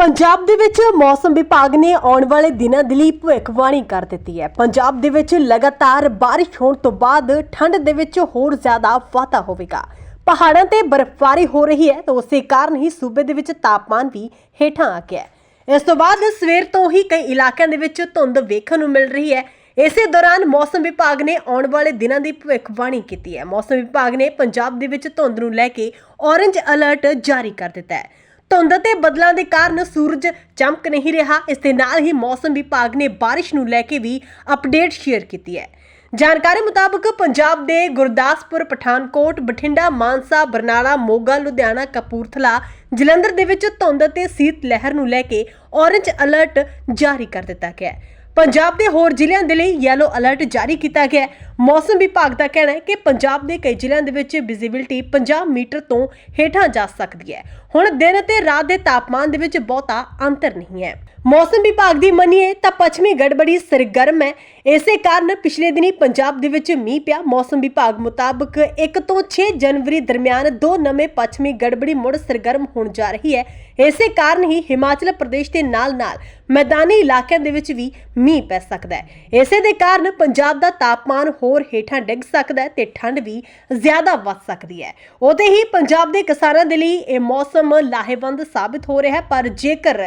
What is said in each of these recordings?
ਪੰਜਾਬ ਦੇ ਵਿੱਚ ਮੌਸਮ ਵਿਭਾਗ ਨੇ ਆਉਣ ਵਾਲੇ ਦਿਨਾਂ ਦੇ ਲਈ ਭਵਿੱਖਬਾਣੀ ਕਰ ਦਿੱਤੀ ਹੈ। ਪੰਜਾਬ ਦੇ ਵਿੱਚ ਲਗਾਤਾਰ ਬਾਰਿਸ਼ ਹੋਣ ਤੋਂ ਬਾਅਦ ਠੰਡ ਦੇ ਵਿੱਚ ਹੋਰ ਜ਼ਿਆਦਾ ਵਾਧਾ ਹੋਵੇਗਾ। ਪਹਾੜਾਂ ਤੇ ਬਰਫ਼ਬਾਰੀ ਹੋ ਰਹੀ ਹੈ ਤਾਂ ਉਸੇ ਕਾਰਨ ਹੀ ਸੂਬੇ ਦੇ ਵਿੱਚ ਤਾਪਮਾਨ ਵੀ ਹੇਠਾਂ ਆ ਗਿਆ ਹੈ। ਇਸ ਤੋਂ ਬਾਅਦ ਸਵੇਰ ਤੋਂ ਹੀ ਕਈ ਇਲਾਕਿਆਂ ਦੇ ਵਿੱਚ ਧੁੰਦ ਵੇਖਣ ਨੂੰ ਮਿਲ ਰਹੀ ਹੈ। ਇਸੇ ਦੌਰਾਨ ਮੌਸਮ ਵਿਭਾਗ ਨੇ ਆਉਣ ਵਾਲੇ ਦਿਨਾਂ ਦੀ ਭਵਿੱਖਬਾਣੀ ਕੀਤੀ ਹੈ। ਮੌਸਮ ਵਿਭਾਗ ਨੇ ਪੰਜਾਬ ਦੇ ਵਿੱਚ ਧੁੰਦ ਨੂੰ ਲੈ ਕੇ ਔਰੰਜ ਅਲਰਟ ਜਾਰੀ ਕਰ ਦਿੱਤਾ ਹੈ। ਧੁੰਦ ਤੇ ਬਦਲਾਂ ਦੇ ਕਾਰਨ ਸੂਰਜ ਚਮਕ ਨਹੀਂ ਰਿਹਾ। ਇਸ ਦੇ ਨਾਲ ਹੀ ਮੌਸਮ ਵਿਭਾਗ ਨੇ ਬਾਰਿਸ਼ ਨੂੰ ਲੈ ਕੇ ਵੀ ਅਪਡੇਟ ਸ਼ੇਅਰ ਕੀਤੀ ਹੈ। ਜਾਣਕਾਰੀ ਮੁਤਾਬਕ ਪੰਜਾਬ ਦੇ ਗੁਰਦਾਸਪੁਰ, ਪਠਾਨਕੋਟ, ਬਠਿੰਡਾ, ਮਾਨਸਾ, ਬਰਨਾਲਾ, ਮੋਗਾ, ਲੁਧਿਆਣਾ, ਕਪੂਰਥਲਾ ਜਲੰਧਰ ਦੇ ਵਿੱਚ ਧੁੰਦ ਅਤੇ ਸੀਤ ਲਹਿਰ ਨੂੰ ਲੈ ਕੇ ਔਰੇਂਜ ਅਲਰਟ ਜਾਰੀ ਕਰ ਦਿੱਤਾ ਗਿਆ ਹੈ। ਪੰਜਾਬ ਦੇ ਹੋਰ ਜ਼ਿਲ੍ਹਿਆਂ ਦੇ ਲਈ ਯੈਲੋ ਅਲਰਟ ਜਾਰੀ ਕੀਤਾ ਗਿਆ ਹੈ। ਮੌਸਮ ਵਿਭਾਗ ਦਾ ਕਹਿਣਾ ਹੈ ਕਿ ਪੰਜਾਬ ਦੇ ਕਈ ਜ਼ਿਲ੍ਹਿਆਂ ਦੇ ਵਿੱਚ ਵਿਜ਼ਿਬਿਲਟੀ 50 ਮੀਟਰ ਤੋਂ ਹੇਠਾਂ ਜਾ ਸਕਦੀ ਹੈ। ਹੁਣ ਦਿਨ ਤੇ ਰਾਤ ਦੇ ਤਾਪਮਾਨ ਦੇ ਵਿੱਚ ਬਹੁਤਾ ਅੰਤਰ ਨਹੀਂ ਹੈ। ਮੌਸਮ ਵਿਭਾਗ ਦੀ ਮੰਨੀਏ ਤਾਂ ਪੱਛਮੀ ਗੜਬੜੀ ਸਰਗਰਮ ਹੈ। ਇਸੇ ਕਾਰਨ ਪਿਛਲੇ ਦਿਨੀ ਪੰਜਾਬ ਦੇ ਵਿੱਚ ਮੀਂਹ ਪਿਆ। ਮੌਸਮ ਵਿਭਾਗ ਮੁਤਾਬਕ 1 ਤੋਂ 6 ਜਨਵਰੀ ਦਰਮਿਆਨ ਦੋ ਨਵੇਂ ਪੱਛਮੀ ਗੜਬੜੀ ਮੁੜ ਸਰਗਰਮ ਹੋਣ ਜਾ ਰਹੀ ਹੈ। ਇਸੇ ਕਾਰਨ ਹੀ ਹਿਮਾਚਲ ਪ੍ਰਦੇਸ਼ ਦੇ ਨਾਲ-ਨਾਲ ਮੈਦਾਨੀ ਇਲਾਕਿਆਂ ਦੇ ਵਿੱਚ ਵੀ ਮੀਂਹ ਪੈ ਸਕਦਾ ਹੈ। ਇਸੇ ਦੇ ਕਾਰਨ ਪੰਜਾਬ ਦਾ ਤਾਪਮਾਨ ਹੋਰ ਹੇਠਾਂ ਡਿੱਗ ਸਕਦਾ ਹੈ ਤੇ ਠੰਡ ਵੀ ਜ਼ਿਆਦਾ ਵੱਧ ਸਕਦੀ ਹੈ। ਉਹਦੇ ਹੀ ਪੰਜਾਬ ਦੇ ਕਿਸਾਨਾਂ ਦੇ ਲਈ ਇਹ ਮੌਸਮ ਲਾਹੇਵੰਦ ਸਾਬਿਤ ਹੋ ਰਿਹਾ ਹੈ, ਪਰ ਜੇਕਰ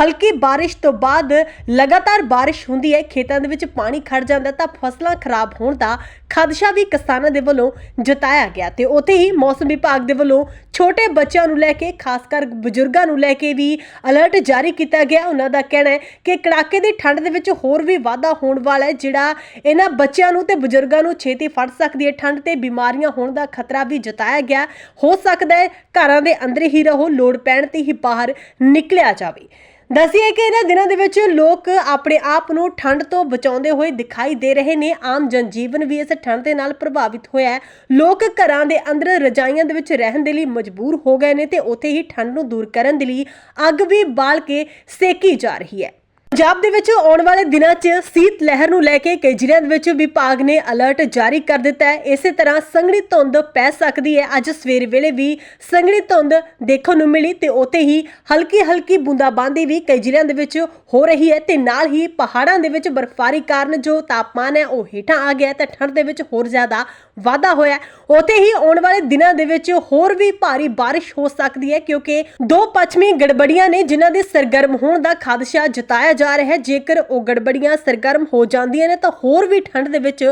ਹਲਕੀ ਬਾਰਿਸ਼ ਤੋਂ ਬਾਅਦ ਲਗਾਤਾਰ ਬਾਰਿਸ਼ ਹੁੰਦੀ ਹੈ, ਖੇਤਾਂ ਦੇ ਵਿੱਚ ਪਾਣੀ ਖੜ ਜਾਂਦਾ ਤਾਂ ਫਸਲਾਂ ਖਰਾਬ ਹੋਣ ਦਾ ਖਦਸ਼ਾ ਵੀ ਕਿਸਾਨਾਂ ਦੇ ਵੱਲੋਂ ਜਤਾਇਆ ਗਿਆ ਤੇ ਉੱਥੇ ਹੀ ਮੌਸਮ ਵਿਭਾਗ ਦੇ ਵੱਲੋਂ ਛੋਟੇ ਬੱਚਿਆਂ ਨੂੰ ਲੈ ਕੇ, ਖਾਸ ਕਰ ਬਜ਼ੁਰਗਾਂ ਨੂੰ ਲੈ ਕੇ ਵੀ ਅਲਰਟ ਜਾਰੀ ਕੀਤਾ ਗਿਆ। ਉਹਨਾਂ ਦਾ ਕਹਿਣਾ ਹੈ ਕਿ ਕੜਾਕੇ ਦੀ ਠੰਡ ਦੇ ਵਿੱਚ ਹੋਰ ਵੀ ਵਾਧਾ ਹੋਣ ਵਾਲਾ ਹੈ, ਜਿਹੜਾ ਇਹਨਾਂ ਬੱਚਿਆਂ ਨੂੰ ਤੇ ਬਜ਼ੁਰਗਾਂ ਨੂੰ ਛੇਤੀ ਫੜ ਸਕਦੀ ਹੈ। ਠੰਡ ਤੇ ਬਿਮਾਰੀਆਂ ਹੋਣ ਦਾ ਖਤਰਾ ਵੀ ਜਤਾਇਆ ਗਿਆ। ਹੋ ਸਕਦਾ ਹੈ ਘਰਾਂ ਦੇ ਅੰਦਰ ਹੀ ਰਹੋ, ਲੋੜ ਪੈਣ ਤੇ ਹੀ ਬਾਹਰ ਨਿਕਲਿਆ ਜਾਵੇ। ਦੱਸਿਏ ਕਿ ਇਹਨਾਂ ਦਿਨਾਂ ਦੇ ਵਿੱਚ ਲੋਕ ਆਪਣੇ ਆਪ ਨੂੰ ਠੰਡ ਤੋਂ ਬਚਾਉਂਦੇ ਹੋਏ ਦਿਖਾਈ ਦੇ ਰਹੇ ਨੇ। ਆਮ ਜਨਜੀਵਨ ਵੀ ਇਸ ਠੰਡ ਦੇ ਨਾਲ ਪ੍ਰਭਾਵਿਤ ਹੋਇਆ ਹੈ। ਲੋਕ ਘਰਾਂ ਦੇ ਅੰਦਰ ਰਜਾਈਆਂ ਦੇ ਵਿੱਚ ਰਹਿਣ ਦੇ ਲਈ ਮਜਬੂਰ ਹੋ ਗਏ ਨੇ ਤੇ ਉੱਥੇ ਹੀ ਠੰਡ ਨੂੰ ਦੂਰ ਕਰਨ ਦੇ ਲਈ ਅੱਗ ਵੀ ਬਾਲ ਕੇ ਸੇਕੀ ਜਾ ਰਹੀ ਹੈ। ਪੰਜਾਬ ਦੇ ਵਿੱਚ ਆਉਣ ਵਾਲੇ ਦਿਨਾਂ 'ਚ ਸੀਤ ਲਹਿਰ ਨੂੰ ਲੈ ਕੇ ਕਈ ਜ਼ਿਲ੍ਹਿਆਂ ਦੇ ਵਿੱਚ ਵਿਭਾਗ ਨੇ ਅਲਰਟ ਜਾਰੀ ਕਰ ਦਿੱਤਾ ਹੈ ਇਸੇ ਤਰ੍ਹਾਂ ਸੰਘਣੀ ਧੁੰਦ ਪੈ ਸਕਦੀ ਹੈ ਅੱਜ ਸਵੇਰ ਵੇਲੇ ਵੀ ਸੰਘਣੀ ਧੁੰਦ ਦੇਖਣ ਨੂੰ ਮਿਲੀ ਤੇ ਉੱਥੇ ਹੀ ਹਲਕੀ ਹਲਕੀ ਬੂੰਦਾਬਾਂਦੀ ਵੀ ਕਈ ਜ਼ਿਲ੍ਹਿਆਂ ਦੇ ਵਿੱਚ ਹੋ ਰਹੀ ਹੈ ਤੇ ਨਾਲ ਹੀ ਪਹਾੜਾਂ ਦੇ ਵਿੱਚ ਬਰਫ਼ਬਾਰੀ ਕਾਰਨ ਜੋ ਤਾਪਮਾਨ ਹੈ ਉਹ ਹੇਠਾਂ ਆ ਗਿਆ ਤੇ ਠੰਡ ਦੇ ਵਿੱਚ ਹੋਰ ਜ਼ਿਆਦਾ ਵਾਧਾ ਹੋਇਆ ਹੈ। ਉੱਥੇ ਹੀ ਆਉਣ ਵਾਲੇ ਦਿਨਾਂ ਦੇ ਵਿੱਚ ਹੋਰ ਵੀ ਭਾਰੀ ਬਾਰਿਸ਼ ਹੋ ਸਕਦੀ ਹੈ ਕਿਉਂਕਿ ਦੋ ਪੱਛਮੀ ਗੜਬੜੀਆਂ ਨੇ ਜਿਨ੍ਹਾਂ ਦੇ ਸਰਗਰਮ ਹੋਣ ਦਾ ਖਦਸ਼ਾ ਜਤਾਇਆ ਜਾ ਰਿਹਾ ਹੈ। ਜੇਕਰ ਉਹ ਗੜਬੜੀਆਂ ਸਰਗਰਮ ਹੋ ਜਾਂਦੀਆਂ ਨੇ ਤਾਂ ਹੋਰ ਵੀ ਠੰਡ ਦੇ ਵਿੱਚ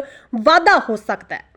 ਵਾਧਾ ਹੋ ਸਕਦਾ ਹੈ।